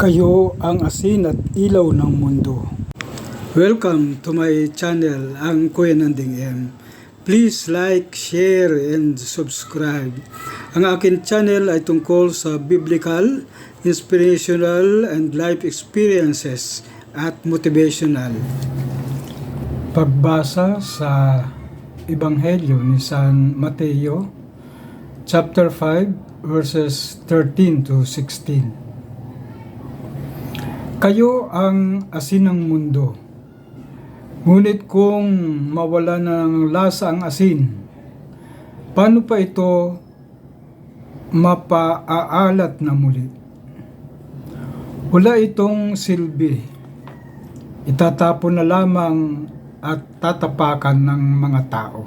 Kayo ang asin at ilaw ng mundo. Welcome to my channel, ang Kuya Nanding M. Please like, share, and subscribe. Ang akin channel ay tungkol sa biblical, inspirational, and life experiences at motivational. Pagbasa sa Ebanghelyo ni San Mateo, chapter 5, verses 13 to 16. Kayo ang asin ng mundo. Ngunit kung mawala ng lasa ang asin, paano pa ito mapaaalat na muli? Wala itong silbi. Itatapon na lamang at tatapakan ng mga tao.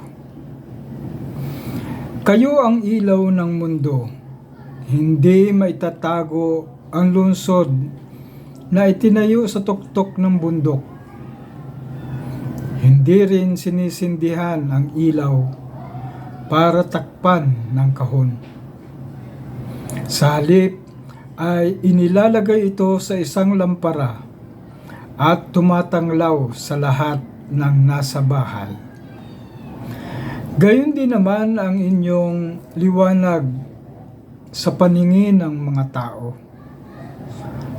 Kayo ang ilaw ng mundo. Hindi maitatago ang lungsod na itinayo sa tuktok ng bundok. Hindi rin sinisindihan ang ilaw para takpan ng kahon. Sa halip ay inilalagay ito sa isang lampara at tumatanglaw sa lahat ng nasa bahay. Gayon din naman ang inyong liwanag sa paningin ng mga tao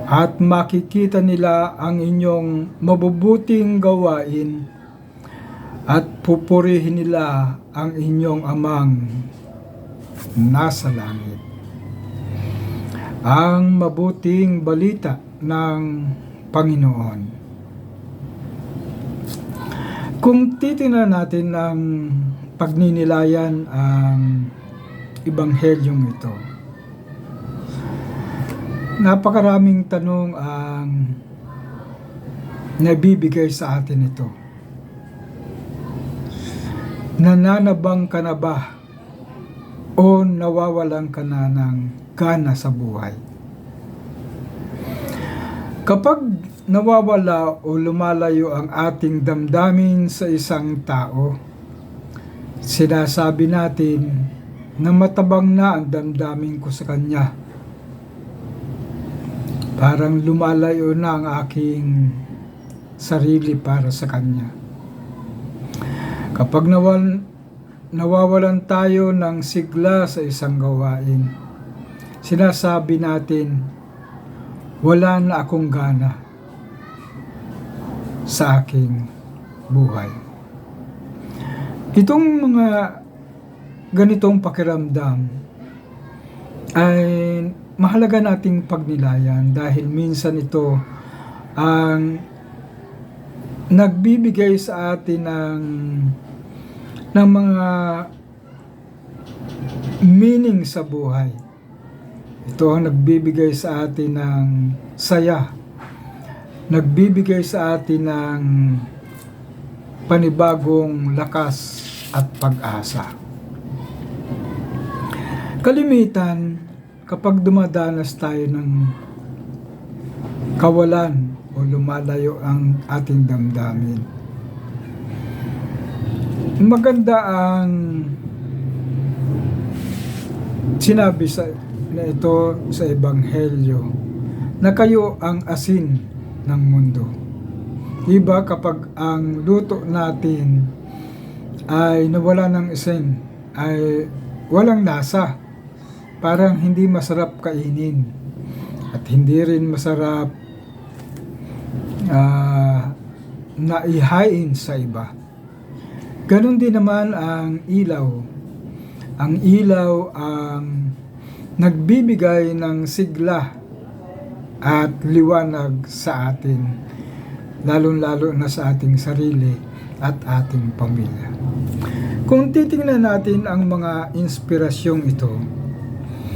at makikita nila ang inyong mabubuting gawain at pupurihin nila ang inyong amang nasa langit. Ang mabuting balita ng Panginoon. Kung titingnan natin ang pagninilayan ang ibanghelyong ito, napakaraming tanong ang nabibigay sa atin ito. Nananabang ka na ba o nawawalan ka na ng gana sa buhay? Kapag nawawala o lumalayo ang ating damdamin sa isang tao, sinasabi natin na matabang na ang damdamin ko sa kanya Parang lumalayo na ang aking sarili para sa Kanya. Kapag nawal, nawawalan tayo ng sigla sa isang gawain, sinasabi natin, wala na akong gana sa aking buhay. Itong mga ganitong pakiramdam ay mahalaga nating pagnilayan dahil minsan ito ang nagbibigay sa atin ng ng mga meaning sa buhay. Ito ang nagbibigay sa atin ng saya. Nagbibigay sa atin ng panibagong lakas at pag-asa. Kalimitan, kapag dumadanas tayo ng kawalan o lumalayo ang ating damdamin. Maganda ang sinabi sa na ito sa Ebanghelyo na kayo ang asin ng mundo. Diba kapag ang luto natin ay nawala ng asin, ay walang lasa parang hindi masarap kainin at hindi rin masarap uh, naihain sa iba. Ganon din naman ang ilaw. Ang ilaw ang nagbibigay ng sigla at liwanag sa atin, lalong-lalo na sa ating sarili at ating pamilya. Kung titingnan natin ang mga inspirasyong ito,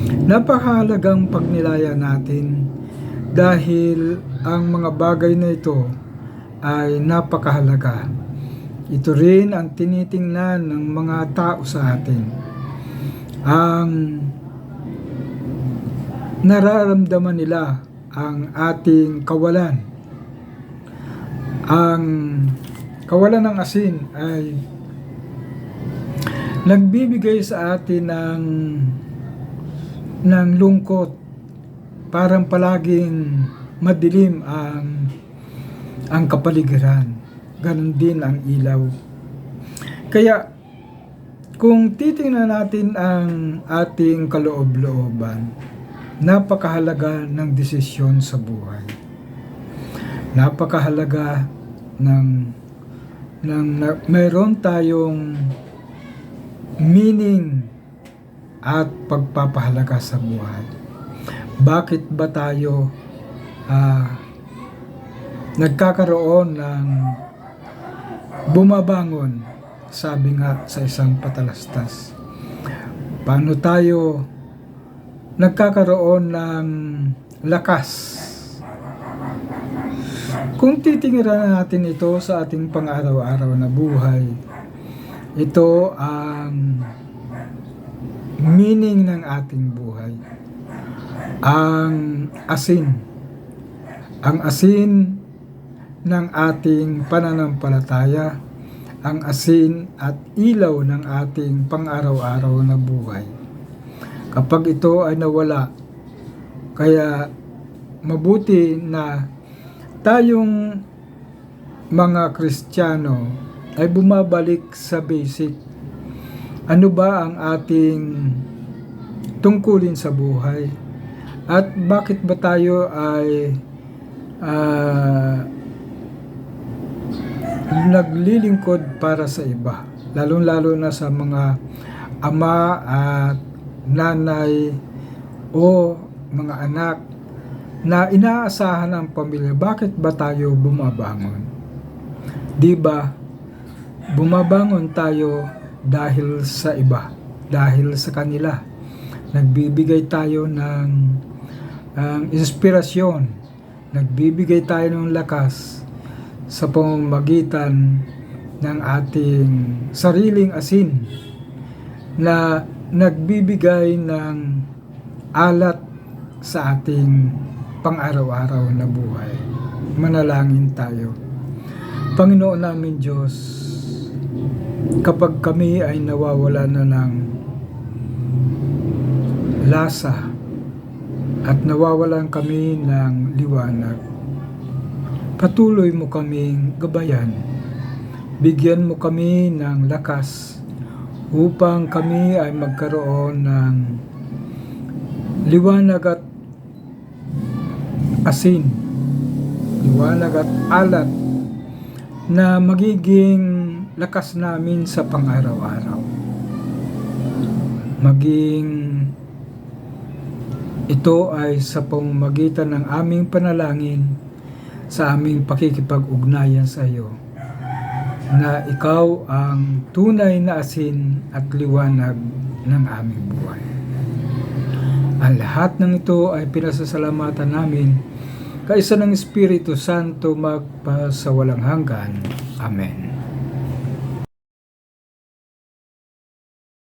Napakahalagang pagnilaya natin dahil ang mga bagay na ito ay napakahalaga. Ito rin ang tinitingnan ng mga tao sa atin. Ang nararamdaman nila ang ating kawalan. Ang kawalan ng asin ay nagbibigay sa atin ng ng lungkot. Parang palaging madilim ang ang kapaligiran. Ganon din ang ilaw. Kaya kung titingnan natin ang ating kaloob-looban, napakahalaga ng desisyon sa buhay. Napakahalaga ng ng na, mayroon tayong meaning at pagpapahalaga sa buhay. Bakit ba tayo ah, nagkakaroon ng bumabangon? Sabi nga sa isang patalastas. Paano tayo nagkakaroon ng lakas? Kung titingnan natin ito sa ating pang-araw-araw na buhay ito ang meaning ng ating buhay ang asin ang asin ng ating pananampalataya, ang asin at ilaw ng ating pang-araw-araw na buhay. Kapag ito ay nawala, kaya mabuti na tayong mga Kristiyano ay bumabalik sa basic. Ano ba ang ating tungkulin sa buhay? At bakit ba tayo ay ah, naglilingkod para sa iba? Lalong-lalo na sa mga ama at nanay o mga anak na inaasahan ng pamilya. Bakit ba tayo bumabangon? Di ba bumabangon tayo dahil sa iba dahil sa kanila nagbibigay tayo ng ang inspirasyon nagbibigay tayo ng lakas sa pamamagitan ng ating sariling asin na nagbibigay ng alat sa ating pang-araw-araw na buhay. Manalangin tayo. Panginoon namin Diyos, kapag kami ay nawawala na ng lasa at nawawalan kami ng liwanag, Patuloy mo kaming gabayan. Bigyan mo kami ng lakas upang kami ay magkaroon ng liwanag at asin, liwanag at alat na magiging lakas namin sa pang-araw-araw. Maging ito ay sa pamamagitan ng aming panalangin sa aming pakikipag-ugnayan sa iyo na ikaw ang tunay na asin at liwanag ng aming buhay. Ang lahat ng ito ay pinasasalamatan namin kaisa ng Espiritu Santo magpa hanggan. Amen.